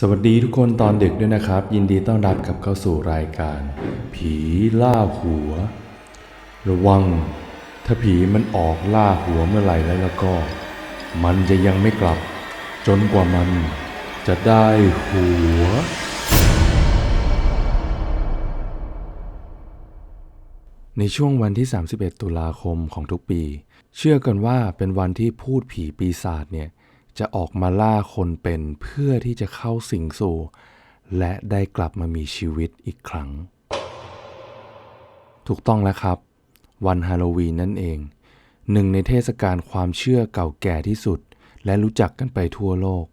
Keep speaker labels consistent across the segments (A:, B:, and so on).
A: สวัสดีทุกคนตอนดึกด้วยนะครับ ยินดีต้อนรับกับเข้าสู่รายการ ผีล่าหัว ระวัง ถ้าผีมันออกล่าหัวเมื่อไหร่แล้วแล้วก็ มันจะยังไม่กลับ จนกว่ามันจะได้หัว ในช่วงวันที่ 31 ตุลาคมของทุกปี เชื่อกันว่าเป็นวันที่พูดผีปีศาจเนี่ย จะออกมาล่าคนเป็นเพื่อที่จะเข้าสิงสู่ และได้กลับมามีชีวิตอีกครั้ง ถูกต้องแล้วครับ วันฮาโลวีนนั่นเอง หนึ่งในเทศกาลความเชื่อเก่าแก่ที่สุด และรู้จักกันไปทั่วโลก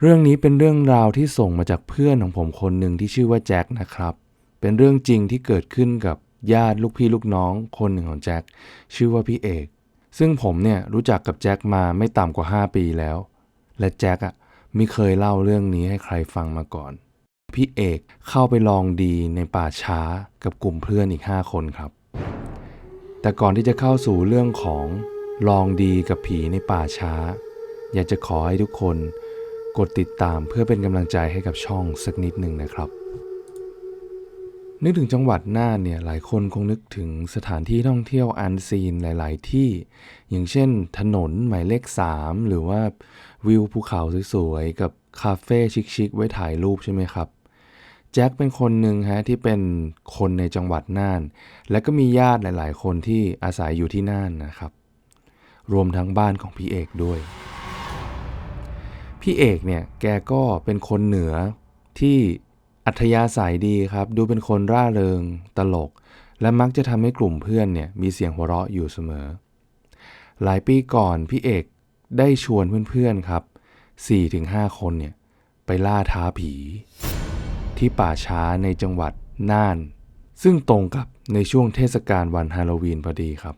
A: เรื่องนี้เป็นเรื่องราวที่ส่งมาจากเพื่อนของผมคนหนึ่งที่ชื่อว่าแจ็คนะครับ เป็นเรื่องจริงที่เกิดขึ้นกับญาติลูกพี่ลูกน้องคนหนึ่งของแจ็คชื่อว่าพี่เอกซึ่งผมเนี่ยรู้จักกับแจ็คมาไม่ต่ำกว่า 5 ปีแล้ว และแจ็คอะไม่เคยเล่าเรื่องนี้ให้ใครฟังมาก่อน พี่เอกเข้าไปลองดีในป่าช้ากับกลุ่มเพื่อนอีก 5 คนครับ แต่ก่อนที่จะเข้าสู่เรื่องของลองดีกับผีในป่าช้า อยากจะขอให้ทุกคนกดติดตามเพื่อเป็นกำลังใจให้กับช่องสักนิดหนึ่งนะครับ นึกถึงจังหวัดน่านเนี่ยหลายคนคงนึกถึงสถานที่ท่องเที่ยวอันซีนหลาย ๆ ที่ อย่างเช่น ถนนหมายเลข 3 หรือว่าวิวภูเขาสวยๆกับคาเฟ่ชิคๆไว้ถ่ายรูปใช่ไหมครับแจ็คเป็นคนหนึ่งฮะที่เป็นคนในจังหวัดน่าน และก็มีญาติหลาย ๆ คนที่อาศัยอยู่ที่น่านนะครับ รวมทั้งบ้านของพี่เอกด้วย พี่เอกเนี่ยแกก็เป็นคนเหนือที่ อัธยาศัยดีครับ ดูเป็นคนร่าเริง ตลก และมักจะทำให้กลุ่มเพื่อนเนี่ยมีเสียงหัวเราะอยู่เสมอ หลายปีก่อนพี่เอกได้ชวนเพื่อนๆครับ 4-5 คนเนี่ยไปล่าท้าผี ที่ป่าช้าในจังหวัดน่าน ซึ่งตรงกับในช่วงเทศกาลวันฮาโลวีนพอดีครับ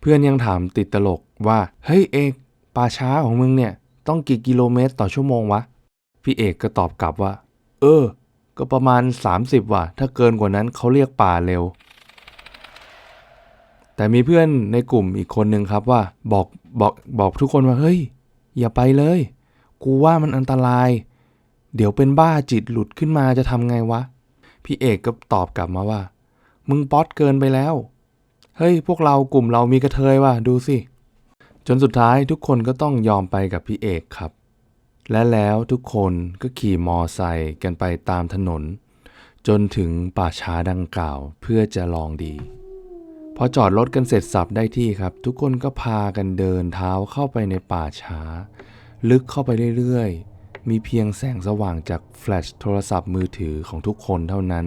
A: เพื่อนยังถามติดตลกว่า เฮ้ยเอกป่าช้าของมึงเนี่ย ต้องกี่กิโลเมตรต่อชั่วโมงวะ พี่เอกก็ตอบกลับว่า เออ ก็ประมาณ 30 ว่ะ ถ้าเกินกว่านั้นเขาเรียกป่าเร็ว แต่มีเพื่อนในกลุ่มอีกคนนึงครับว่าบอกบอกบอกทุกคนว่าเฮ้ย อย่าไปเลย กูว่ามันอันตราย เดี๋ยวเป็นบ้าจิตหลุดขึ้นมาจะทำไงวะ พี่เอกก็ตอบกลับมาว่า มึงป๊อตเกินไปแล้ว เฮ้ย พวกเรากลุ่มเรามีกระเทยว่ะดูสิ จนสุดท้ายทุกคนก็ต้องยอมไปกับพี่เอกครับ และแล้วทุกคนก็ขี่มอไซค์กันไปตามถนน จนถึงป่าช้าดังกล่าวเพื่อจะลองดี พอจอดรถกันเสร็จสับได้ที่ครับ ทุกคนก็พากันเดินเท้าเข้าไปในป่าช้า ลึกเข้าไปเรื่อยๆ มีเพียงแสงสว่างจากแฟลชโทรศัพท์มือถือของทุกคนเท่านั้น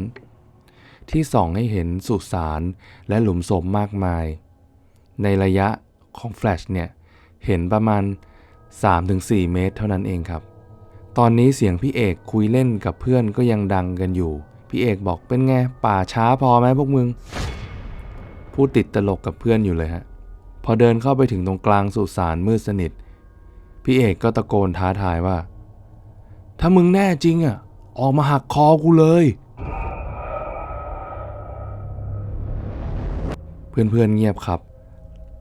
A: ที่ส่องให้เห็นสุสานและหลุมศพมากมาย ในระยะของแฟลชเนี่ยเห็นประมาณ 3-4 เมตรเท่านั้นเองครับ ตอนนี้เสียงพี่เอกคุยเล่นกับเพื่อนก็ยังดังกันอยู่ พี่เอกบอกเป็นไงป่าช้าพอไหมพวกมึง พูดติดตลกกับเพื่อนอยู่เลยฮะ พอเดินเข้าไปถึงตรงกลางสุสานมืดสนิท พี่เอกก็ตะโกนท้าทายว่า ถ้ามึงแน่จริงอะ ออกมาหักคอกูเลยเพื่อนๆเงียบครับ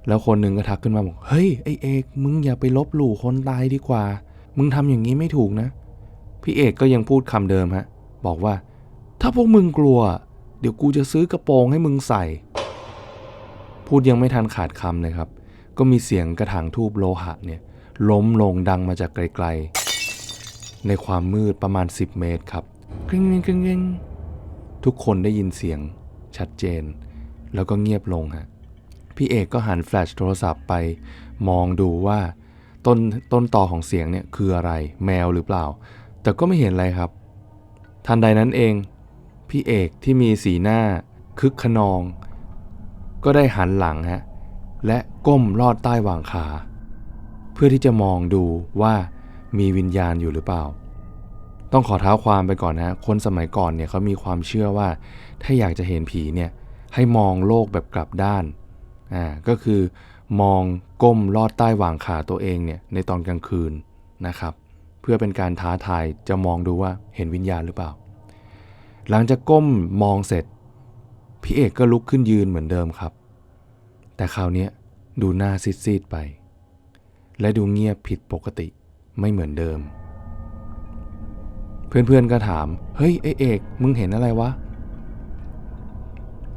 A: แล้วคนหนึ่งก็ทักขึ้นมาบอกเฮ้ยไอเอกมึงอย่าไปลบหลู่คนตายดีกว่า มึงทำอย่างนี้ไม่ถูกนะ พี่เอกก็ยังพูดคำเดิมฮะ บอกว่า ถ้าพวกมึงกลัว เดี๋ยวกูจะซื้อกระโปรงให้มึงใส่ พูดยังไม่ทันขาดคำเลยครับ ก็มีเสียงกระถางทูบโลหะเนี่ย ล้มลงดังมาจากไกลๆ ในความมืดประมาณ 10 เมตรครับกริ๊งกริ๊งกริ๊งทุกคนได้ยินเสียงชัดเจน แล้วก็เงียบลงฮะ พี่เอกก็หันแฟลชโทรศัพท์ไป มองดูว่า ต้นต้นต่อของเสียงเนี่ยคืออะไรแมวหรือเปล่า แต่ก็ไม่เห็นอะไรครับ ทันใดนั้นเอง พี่เอกที่มีสีหน้าคึกขนอง ก็ได้หันหลังฮะและก้มลอดใต้หว่างขา เพื่อที่จะมองดูว่ามีวิญญาณอยู่หรือเปล่า ต้องขอเท้าความไปก่อนนะคนสมัยก่อนเนี่ยเขามีความเชื่อว่า ถ้าอยากจะเห็นผีเนี่ยให้มองโลกแบบกลับด้าน อ่าก็คือมองก้มลอดใต้หว่างขาตัวเองเนี่ยในตอนกลางคืนนะครับ เพื่อเป็นการท้าทายจะมองดูว่าเห็นวิญญาณหรือเปล่า หลังจากก้มมองเสร็จพี่เอกก็ลุกขึ้นยืนเหมือนเดิมครับ แต่คราวนี้ดูหน้าซีดๆไป และดูเงียบผิดปกติไม่เหมือนเดิม เพื่อนๆก็ถาม เฮ้ยไอเอก มึงเห็นอะไรวะ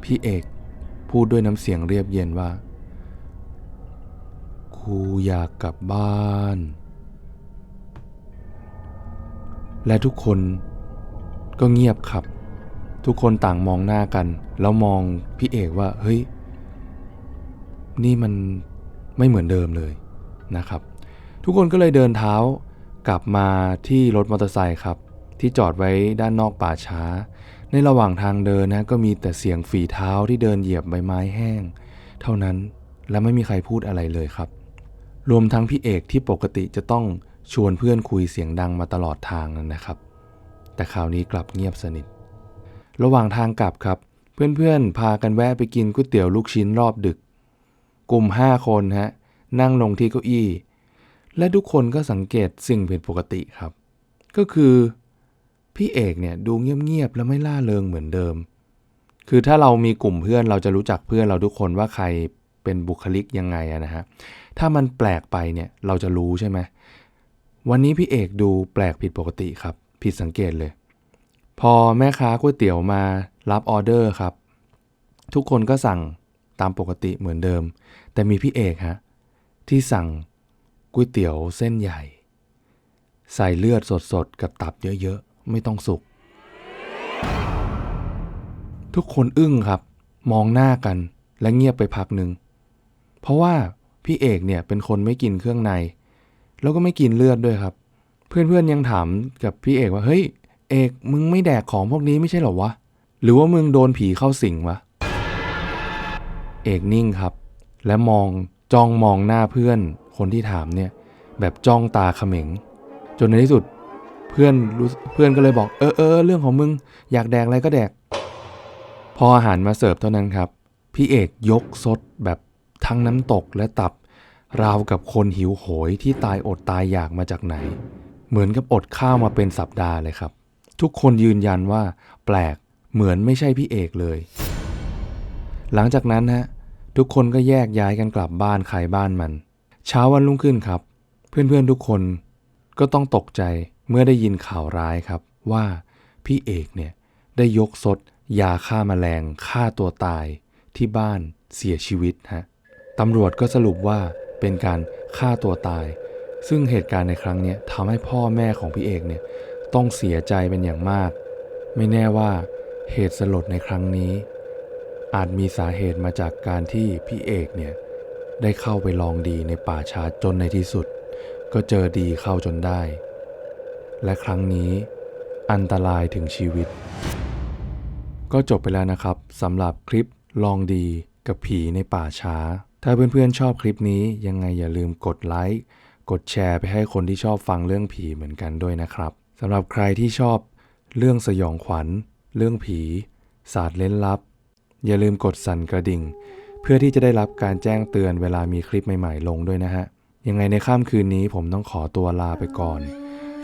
A: พี่เอก พูดด้วยน้ำเสียงเรียบเย็นว่ากูอยากกลับบ้าน และทุกคนก็เงียบครับ ทุกคนต่างมองหน้ากัน แล้วมองพี่เอกว่า เฮ้ย นี่มันไม่เหมือนเดิมเลยนะครับ ทุกคนก็เลยเดินเท้ากลับมาที่รถมอเตอร์ไซค์ครับ ที่จอดไว้ด้านนอกป่าช้า ในระหว่างทางเดินนะก็มีแต่เสียงฝีเท้าที่เดินเหยียบใบไม้แห้ง เท่านั้นและไม่มีใครพูดอะไรเลยครับ รวมทั้งพี่เอกที่ปกติจะต้องชวนเพื่อนคุยเสียงดังมาตลอดทางนั้นนะครับ แต่คราวนี้กลับเงียบสนิท ระหว่างทางกลับครับ เพื่อนๆ พากันแวะไปกินก๋วยเตี๋ยวลูกชิ้นรอบดึก กลุ่ม 5 คนฮะนั่งลงที่เก้าอี้ และทุกคนก็สังเกตสิ่งผิดปกติครับ ก็คือ พี่เอกเนี่ยดูเงียบๆและไม่ล่าเริงเหมือนเดิม คือถ้าเรามีกลุ่มเพื่อนเราจะรู้จักเพื่อนเราทุกคนว่าใครเป็นบุคลิกยังไงนะฮะ ถ้ามันแปลกไปเนี่ยเราจะรู้ใช่ไหม วันนี้พี่เอกดูแปลกผิดปกติครับ ผิดสังเกตเลย พอแม่ค้าก๋วยเตี๋ยวมารับออเดอร์ครับ ทุกคนก็สั่งตามปกติเหมือนเดิม แต่มีพี่เอกฮะที่สั่งก๋วยเตี๋ยวเส้นใหญ่ ใส่เลือดสดๆกับตับเยอะๆ ไม่ต้องสุกทุกคนอึ้งครับ มองหน้ากันและเงียบไปพักหนึ่ง เพราะว่าพี่เอกเนี่ยเป็นคนไม่กินเครื่องใน แล้วก็ไม่กินเลือดด้วยครับ เพื่อนๆยังถามกับพี่เอกว่าเฮ้ยเอกมึงไม่แดกของพวกนี้ไม่ใช่หรอวะ หรือว่ามึงโดนผีเข้าสิงวะ เอกนิ่งครับ และมองจ้องมองหน้าเพื่อนคนที่ถามเนี่ย แบบจ้องตาเขม็ง จนในที่สุด พื่อนรู้เพื่อนก็เลยบอกเออเออเรื่องของมึงอยากแดกอะไรก็แดก พออาหารมาเสิร์ฟเท่านั้นครับ พี่เอกยกซดแบบทั้งน้ำตกและตับ ราวกับคนหิวโหยที่ตายอดตายอยากมาจากไหน เหมือนกับอดข้าวมาเป็นสัปดาห์เลยครับ ทุกคนยืนยันว่า แปลกเหมือนไม่ใช่พี่เอกเลย หลังจากนั้นฮะทุกคนก็แยกย้ายกันกลับบ้านใครบ้านมัน เช้าวันรุ่งขึ้นครับ เพื่อนๆทุกคนก็ต้องตกใจ เมื่อได้ยินข่าวร้ายครับว่าพี่เอกเนี่ยได้ยกซดยาฆ่าแมลงฆ่าตัวตายที่บ้านเสียชีวิตฮะตำรวจก็สรุปว่าเป็นการฆ่าตัวตาย ซึ่งเหตุการณ์ในครั้งนี้ทำให้พ่อแม่ของพี่เอกเนี่ยต้องเสียใจเป็นอย่างมาก ไม่แน่ว่าเหตุสลดในครั้งนี้ อาจมีสาเหตุมาจากการที่พี่เอกเนี่ยได้เข้าไปลองดีในป่าช้าจนในที่สุด ก็เจอดีเข้าจนได้ และครั้งนี้อันตรายถึงชีวิต ก็จบไปแล้วนะครับสำหรับคลิปลองดีกับผีในป่าช้า ถ้าเพื่อนๆชอบคลิปนี้ยังไงอย่าลืมกดไลค์กดแชร์ไปให้คนที่ชอบฟังเรื่องผีเหมือนกันด้วยนะครับสำหรับใครที่ชอบเรื่องสยองขวัญ เรื่องผี ศาสตร์เล่นลับ อย่าลืมกดสั่นกระดิ่ง เพื่อที่จะได้รับการแจ้งเตือนเวลามีคลิปใหม่ๆลงด้วยนะฮะยังไงในค่ำคืนนี้ผมต้องขอตัวลาไปก่อน